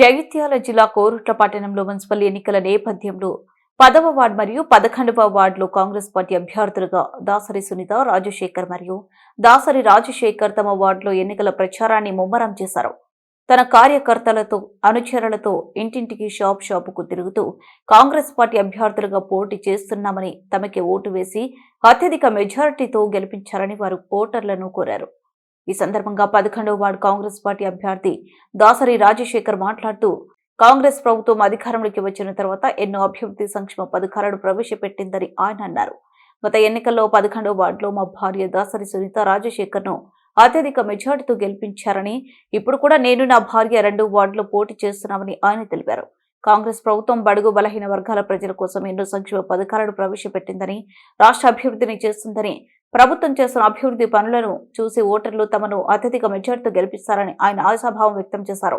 జగిత్యాల జిల్లా కోరుట్ల పట్టణంలో మున్సిపల్ ఎన్నికల నేపథ్యంలో పదవ వార్డు మరియు పదకొండవ వార్డులో కాంగ్రెస్ పార్టీ అభ్యర్థులుగా దాసరి సునీత రాజశేఖర్ మరియు దాసరి రాజశేఖర్ తమ వార్డులో ఎన్నికల ప్రచారాన్ని ముమ్మరం చేశారు. తన కార్యకర్తలతో అనుచరులతో ఇంటింటికి షాప్ షాపుకు తిరుగుతూ కాంగ్రెస్ పార్టీ అభ్యర్థులుగా పోటీ చేస్తున్నామని తమకి ఓటు వేసి అత్యధిక మెజారిటీతో గెలిపించాలని వారు ఓటర్లను కోరారు. ఈ సందర్భంగా పదకొండవ వార్డు కాంగ్రెస్ పార్టీ అభ్యర్థి దాసరి రాజశేఖర్ మాట్లాడుతూ కాంగ్రెస్ ప్రభుత్వం అధికారంలోకి వచ్చిన తర్వాత ఎన్నో అభివృద్ధి సంక్షేమ పథకాలను ప్రవేశపెట్టిందని ఆయన అన్నారు. గత ఎన్నికల్లో పదకొండవ వార్డులో మా భార్య దాసరి సునీత రాజశేఖర్ను అత్యధిక మెజార్టీతో గెలిపించారని ఇప్పుడు కూడా నేను నా భార్య రెండు వార్డులో పోటీ చేస్తున్నామని ఆయన తెలిపారు. కాంగ్రెస్ ప్రభుత్వం బడుగు బలహీన వర్గాల ప్రజల కోసం ఎన్నో సంక్షేమ పథకాలను ప్రవేశపెట్టిందని రాష్ట్ర అభివృద్ధిని చేస్తుందని ప్రభుత్వం చేస్తున్న అభివృద్ధి పనులను చూసి ఓటర్లు తమను అత్యధిక మెజార్టీతో గెలిపిస్తారని ఆయన ఆశాభావం వ్యక్తం చేశారు.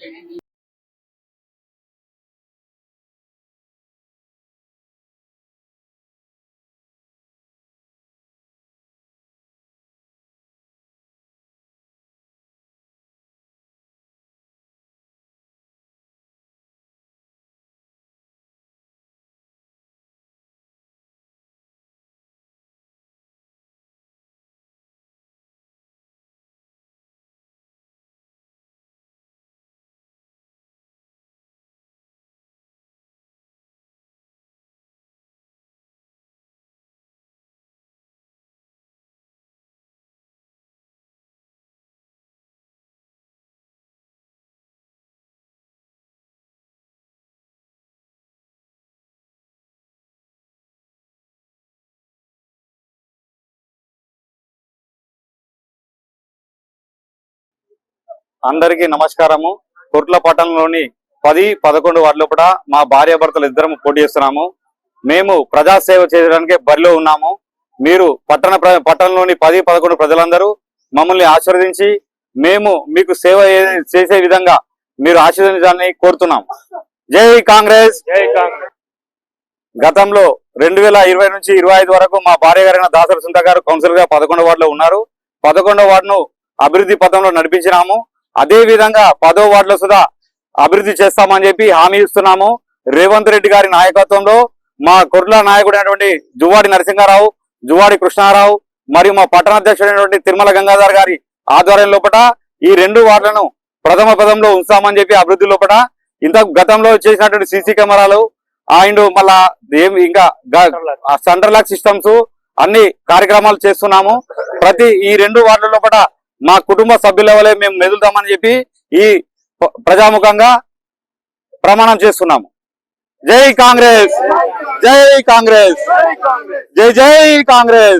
Gracias. అందరికీ నమస్కారము. కుర్ల పట్టణంలోని పది పదకొండు వార్డు లోపల మా భార్యాభర్తలు ఇద్దరం పోటీ చేస్తున్నాము. మేము ప్రజాసేవ చేయడానికి బరిలో ఉన్నాము. మీరు పట్టణ పట్టణంలోని పది పదకొండు ప్రజలందరూ మమ్మల్ని ఆశీర్వదించి మేము మీకు సేవ చేసే విధంగా మీరు ఆశీర్వదించాలని కోరుతున్నాం. జై కాంగ్రెస్! జై కాంగ్రెస్! గతంలో రెండు వేల ఇరవై నుంచి ఇరవై ఐదు వరకు మా భార్య గారైన దాసరి సుంత గారు కౌన్సిలర్గా పదకొండవ వార్డులో ఉన్నారు. పదకొండవ వార్డును అభివృద్ధి పథంలో నడిపించినాము. అదే విధంగా పదో వార్డులో సుధా అభివృద్ధి చేస్తామని చెప్పి హామీ ఇస్తున్నాము. రేవంత్ రెడ్డి గారి నాయకత్వంలో మా కుర్ల నాయకుడైనటువంటి జువాడి నరసింహారావు జువాడి కృష్ణారావు మరియు మా పట్టణ అధ్యక్షుడైనటువంటి తిరుమల గంగాధర్ గారి ఆధ్వర్యం లోపల ఈ రెండు వార్డులను ప్రథమ పదంలో ఉంచామని చెప్పి అభివృద్ధి లోపల ఇంత గతంలో చేసినటువంటి సీసీ కెమెరాలు అండ్ మళ్ళా ఏం ఇంకా సెంట్రల్ లాక్ సిస్టమ్స్ అన్ని కార్యక్రమాలు చేస్తున్నాము. ప్రతి ఈ రెండు వార్డుల లోపల మా కుటుంబ సభ్యుల వలె మేము మెదులుతామని చెప్పి ఈ ప్రజాముఖంగా ప్రమాణం చేస్తున్నాము. జై కాంగ్రెస్! జై కాంగ్రెస్! జై జై కాంగ్రెస్!